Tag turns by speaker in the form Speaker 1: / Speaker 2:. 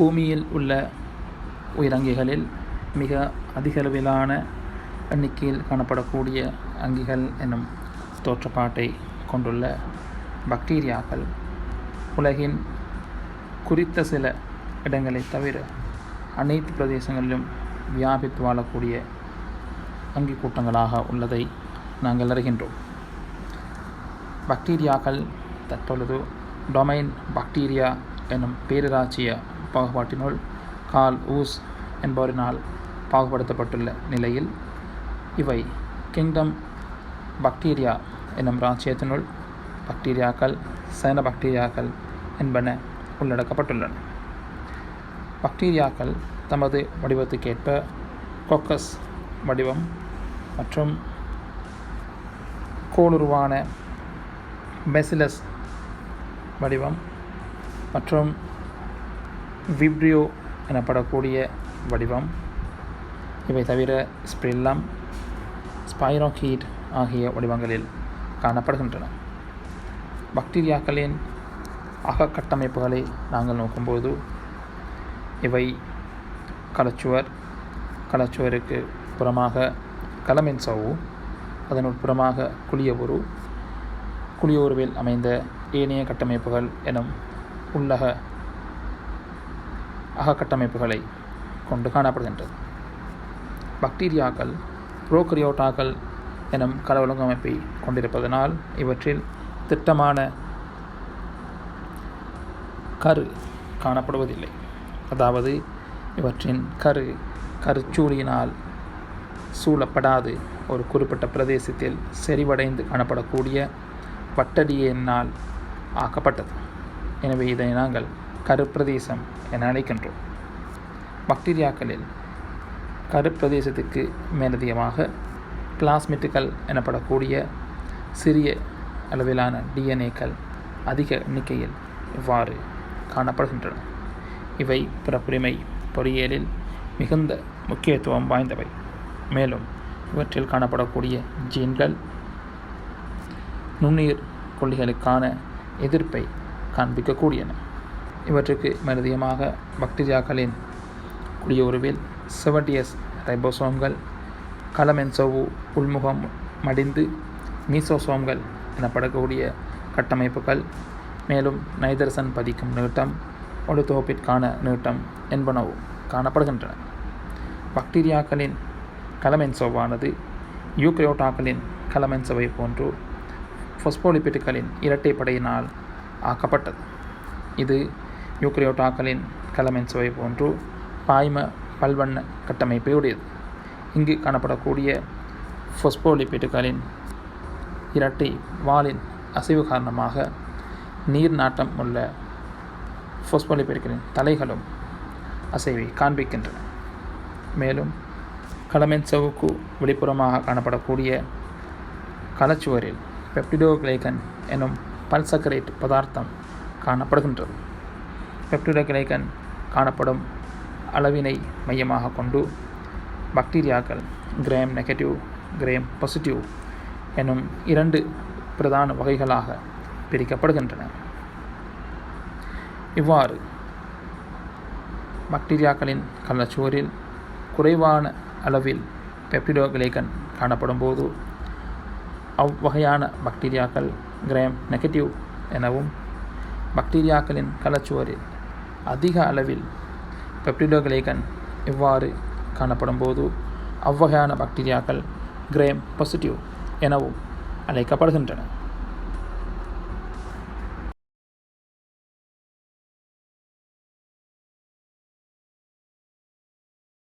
Speaker 1: பூமியில் உள்ள உயிரங்கிகளில் மிக அதிகளவிலான எண்ணிக்கையில் காணப்படக்கூடிய அங்கிகள் எனும் தோற்றப்பாட்டை கொண்டுள்ள பக்டீரியாக்கள் உலகின் குறித்த சில இடங்களை தவிர அனைத்து பிரதேசங்களிலும் வியாபித்து வாழக்கூடிய அங்கி கூட்டங்களாக உள்ளதை நாங்கள் அறிகின்றோம். பக்டீரியாக்கள் தற்பொழுது டொமைன் பாக்டீரியா எனும் பேரராட்சிய பாகுபாட்டினுள் கால் ஊஸ் என்பவரினால் பாகுபடுத்தப்பட்டுள்ள நிலையில் இவை கிங்டம் பாக்டீரியா எனும் ராஜ்யத்தினுள் பாக்டீரியாக்கள் சைன பாக்டீரியாக்கள் என்பன உள்ளடக்கப்பட்டுள்ளன. பாக்டீரியாக்கள் தமது வடிவத்துக்கேற்ப கொக்கஸ் வடிவம் மற்றும் கோளுருவான பெசிலஸ் வடிவம் மற்றும் விப்ரியோ எனப்படக்கூடிய வடிவம். இவை தவிர ஸ்ப்ரில்லம் ஸ்பைரோகீட் ஆகிய வடிவங்களில் காணப்படுகின்றன. பாக்டீரியாக்களின் அகக்கட்டமைப்புகளை நாங்கள் நோக்கும்போது இவை கலச்சுவர் கலச்சுவருக்கு புறமாக கலமின் சவு அதன் உட்புறமாக குளியவுரு குளியோருவில் அமைந்த ஏனைய கட்டமைப்புகள் எனும் உள்ளக அகக்கட்டமைப்புகளை கொண்டு காணப்படுகின்றது. பாக்டீரியாக்கள் புரோக்ரியோட்டாக்கள் எனும் கலவொழுங்கமைப்பை கொண்டிருப்பதனால் இவற்றில் திட்டமான கரு காணப்படுவதில்லை. அதாவது இவற்றின் கரு கருச்சூழியினால் சூழப்படாது. ஒரு குறிப்பிட்ட பிரதேசத்தில் செறிவடைந்து காணப்படக்கூடிய வட்டடியினால் ஆக்கப்பட்டது. எனவே இதை நாங்கள் கருப்பிரதேசம் என அழைக்கின்றோம். பாக்டீரியாக்களில் கருப்பிரதேசத்துக்கு மேலதிகமாக பிளாஸ்மிட்டுகள் எனப்படக்கூடிய சிறிய அளவிலான டிஎன்ஏக்கள் அதிக எண்ணிக்கையில் இவ்வாறு காணப்படுகின்றன. இவை பிறப்புரிமை பொறியியலில் மிகுந்த முக்கியத்துவம் வாய்ந்தவை. மேலும் இவற்றில் காணப்படக்கூடிய ஜீன்கள் நுண்ணுயிர் கொல்லிகளுக்கான எதிர்ப்பை காண்பிக்கக்கூடியன. இவற்றுக்கு மருதியமாக பக்டீரியாக்களின் குடியுறவில் செவட்டியஸ் ரைபோசோம்கள் கலமென்சோவு உள்முகம் மடிந்து மீசோசோம்கள் எனப்படக்கூடிய கட்டமைப்புகள் மேலும் நைதரசன் பதிக்கும் நீட்டம் ஒழுத்தொகுப்பிற்கான நீட்டம் என்பனவும் காணப்படுகின்றன. பாக்டீரியாக்களின் கலமென்சோவானது யூக்ரியோட்டாக்களின் கலமென்சோவை போன்று ஃபொஸ்போலிபிட்டுகளின் இரட்டைப்படையினால் ஆக்கப்பட்டது. இது யூக்ரியோட்டாக்களின் கலமென்சோவை போன்று பாய்ம பல்வண்ண கட்டமைப்பை உடையது. இங்கு காணப்படக்கூடிய ஃபொஸ்போலிபிட்டுகளின் இரட்டை வாலின் அசைவு காரணமாக நீர் நாட்டம் உள்ள ஃபொஸ்போலிபிட்டுகளின் தலைகளும் அசைவை காண்பிக்கின்றன. மேலும் களமென்சவுக்கு வெளிப்புறமாக காணப்படக்கூடிய களச்சுவரில் பெப்டிடோகிளைகன் எனும் பல்சக்கரேட் பதார்த்தம் காணப்படுகின்றது. பெப்டிடோகிளைகன் காணப்படும் அளவினை மையமாக கொண்டு பாக்டீரியாக்கள் கிரேம் நெகட்டிவ் கிரேம் பாசிட்டிவ் எனும் இரண்டு பிரதான வகைகளாக பிரிக்கப்படுகின்றன. இவ்வாறு பாக்டீரியாக்களின் கள்ளச்சுவரில் குறைவான அளவில் பெப்டிடோகிளைகன் காணப்படும் போது அவ்வகையான பாக்டீரியாக்கள் கிரேம் நெகட்டிவ் எனவும் பாக்டீரியாக்களின் கலச்சுவரில் அதிக அளவில் பெப்டிடோகிளைகன் இவ்வாறு காணப்படும் போது அவ்வகையான பாக்டீரியாக்கள் கிரேம் பாசிட்டிவ் எனவும் அழைக்கப்படுகின்றன.